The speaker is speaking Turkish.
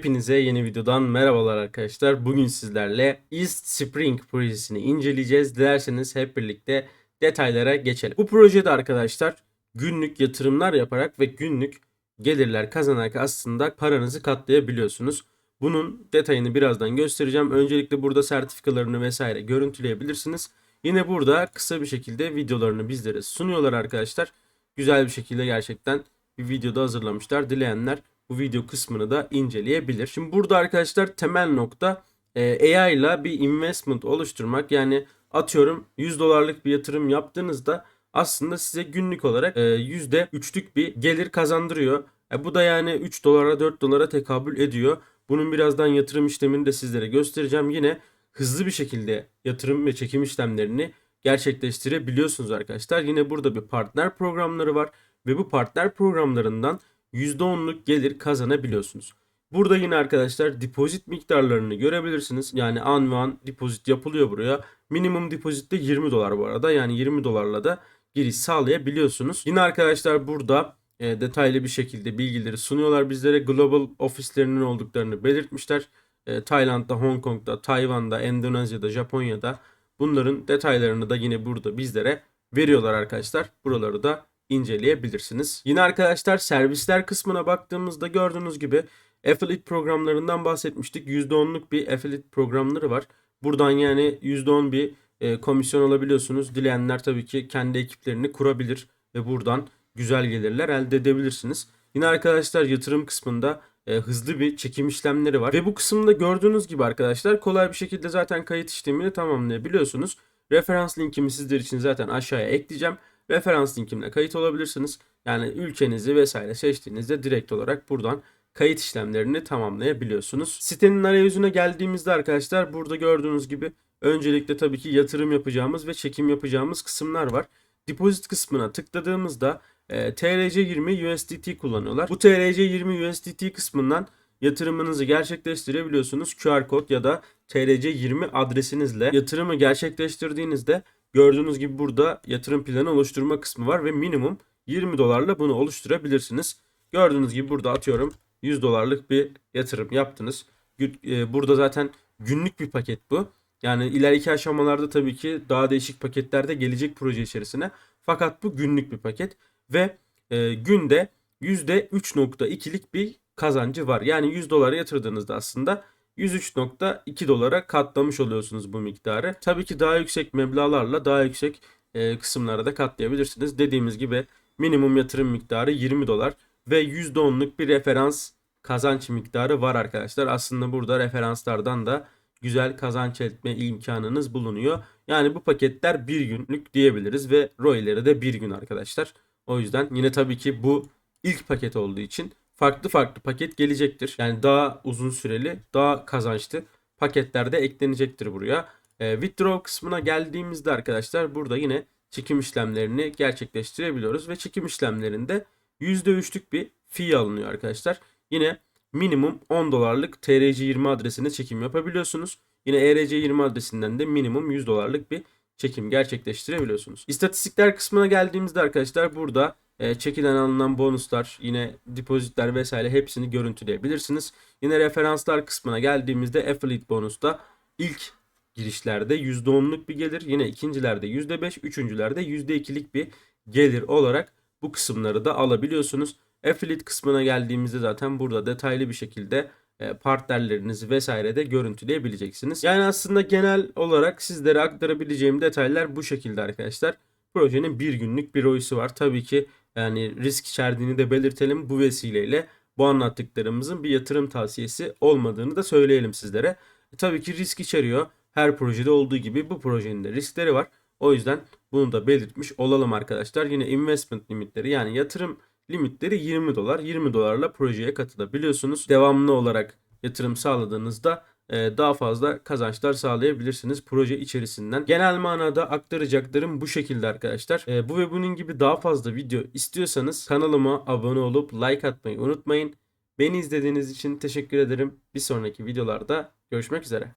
Hepinize yeni videodan merhabalar arkadaşlar. Bugün sizlerle East Spring projesini inceleyeceğiz. Dilerseniz hep birlikte detaylara geçelim. Bu projede arkadaşlar günlük yatırımlar yaparak ve günlük gelirler kazanarak aslında paranızı katlayabiliyorsunuz. Bunun detayını birazdan göstereceğim. Öncelikle burada sertifikalarını vesaire görüntüleyebilirsiniz. Yine burada kısa bir şekilde videolarını bizlere sunuyorlar arkadaşlar. Güzel bir şekilde gerçekten bir videoda hazırlamışlar. Dileyenler bu video kısmını da inceleyebilir. Şimdi burada arkadaşlar temel nokta e, AI ile bir investment oluşturmak. Yani atıyorum 100 dolarlık bir yatırım yaptığınızda aslında size günlük olarak e, %3'lük bir gelir kazandırıyor. E, bu da yani 3 dolara 4 dolara tekabül ediyor. Bunun birazdan yatırım işlemini de sizlere göstereceğim. Yine hızlı bir şekilde yatırım ve çekim işlemlerini gerçekleştirebiliyorsunuz arkadaşlar. Yine burada bir partner programları var ve bu partner programlarından %10'luk gelir kazanabiliyorsunuz. Burada yine arkadaşlar depozit miktarlarını görebilirsiniz. Yani an ve an depozit yapılıyor buraya. Minimum depozit de 20 dolar bu arada. Yani 20 dolarla da giriş sağlayabiliyorsunuz. Yine arkadaşlar burada e, detaylı bir şekilde bilgileri sunuyorlar bizlere. Global ofislerinin olduklarını belirtmişler. E, Tayland'da, Hong Kong'da, Tayvan'da, Endonezya'da, Japonya'da bunların detaylarını da yine burada bizlere veriyorlar arkadaşlar. Buraları da inceleyebilirsiniz. Yine arkadaşlar servisler kısmına baktığımızda gördüğünüz gibi affiliate programlarından bahsetmiştik. %10'luk bir affiliate programları var. Buradan yani %10 bir e, komisyon alabiliyorsunuz. Dileyenler tabii ki kendi ekiplerini kurabilir ve buradan güzel gelirler elde edebilirsiniz. Yine arkadaşlar yatırım kısmında e, hızlı bir çekim işlemleri var. Ve bu kısımda gördüğünüz gibi arkadaşlar kolay bir şekilde zaten kayıt işlemini tamamlayabiliyorsunuz. Referans linkimi sizler için zaten aşağıya ekleyeceğim referans linkimle kayıt olabilirsiniz. Yani ülkenizi vesaire seçtiğinizde direkt olarak buradan kayıt işlemlerini tamamlayabiliyorsunuz. Sitenin arayüzüne geldiğimizde arkadaşlar burada gördüğünüz gibi öncelikle tabii ki yatırım yapacağımız ve çekim yapacağımız kısımlar var. Deposit kısmına tıkladığımızda e, TRC20 USDT kullanıyorlar. Bu TRC20 USDT kısmından yatırımınızı gerçekleştirebiliyorsunuz. QR kod ya da TRC20 adresinizle yatırımı gerçekleştirdiğinizde Gördüğünüz gibi burada yatırım planı oluşturma kısmı var ve minimum 20 dolarla bunu oluşturabilirsiniz. Gördüğünüz gibi burada atıyorum 100 dolarlık bir yatırım yaptınız. E, burada zaten günlük bir paket bu. Yani ileriki aşamalarda tabii ki daha değişik paketler de gelecek proje içerisine. Fakat bu günlük bir paket ve e, günde %3.2'lik bir kazancı var. Yani 100 dolara yatırdığınızda aslında 103.2 dolara katlamış oluyorsunuz bu miktarı. Tabii ki daha yüksek meblağlarla daha yüksek e, kısımlara da katlayabilirsiniz. Dediğimiz gibi minimum yatırım miktarı 20 dolar ve %10'luk bir referans kazanç miktarı var arkadaşlar. Aslında burada referanslardan da güzel kazanç etme imkanınız bulunuyor. Yani bu paketler bir günlük diyebiliriz ve ROI'leri de bir gün arkadaşlar. O yüzden yine tabii ki bu ilk paket olduğu için farklı farklı paket gelecektir. Yani daha uzun süreli, daha kazançlı paketler de eklenecektir buraya. E, withdraw kısmına geldiğimizde arkadaşlar burada yine çekim işlemlerini gerçekleştirebiliyoruz ve çekim işlemlerinde %3'lük bir fee alınıyor arkadaşlar. Yine minimum 10 dolarlık TRC20 adresine çekim yapabiliyorsunuz. Yine ERC20 adresinden de minimum 100 dolarlık bir çekim gerçekleştirebiliyorsunuz. İstatistikler kısmına geldiğimizde arkadaşlar burada e, çekilen alınan bonuslar, yine depozitler vesaire hepsini görüntüleyebilirsiniz. Yine referanslar kısmına geldiğimizde affiliate bonusta ilk girişlerde %10'luk bir gelir, yine ikincilerde %5, üçüncülerde %2'lik bir gelir olarak bu kısımları da alabiliyorsunuz. Affiliate kısmına geldiğimizde zaten burada detaylı bir şekilde e, partnerlerinizi vesaire de görüntüleyebileceksiniz. Yani aslında genel olarak sizlere aktarabileceğim detaylar bu şekilde arkadaşlar. Projenin bir günlük bir oyusu var. Tabii ki yani risk içerdiğini de belirtelim bu vesileyle bu anlattıklarımızın bir yatırım tavsiyesi olmadığını da söyleyelim sizlere. E, tabii ki risk içeriyor. Her projede olduğu gibi bu projenin de riskleri var. O yüzden bunu da belirtmiş olalım arkadaşlar. Yine investment limitleri yani yatırım limitleri 20 dolar. 20 dolarla projeye katılabiliyorsunuz. Devamlı olarak yatırım sağladığınızda daha fazla kazançlar sağlayabilirsiniz proje içerisinden. Genel manada aktaracaklarım bu şekilde arkadaşlar. E, bu ve bunun gibi daha fazla video istiyorsanız kanalıma abone olup like atmayı unutmayın. Beni izlediğiniz için teşekkür ederim. Bir sonraki videolarda görüşmek üzere.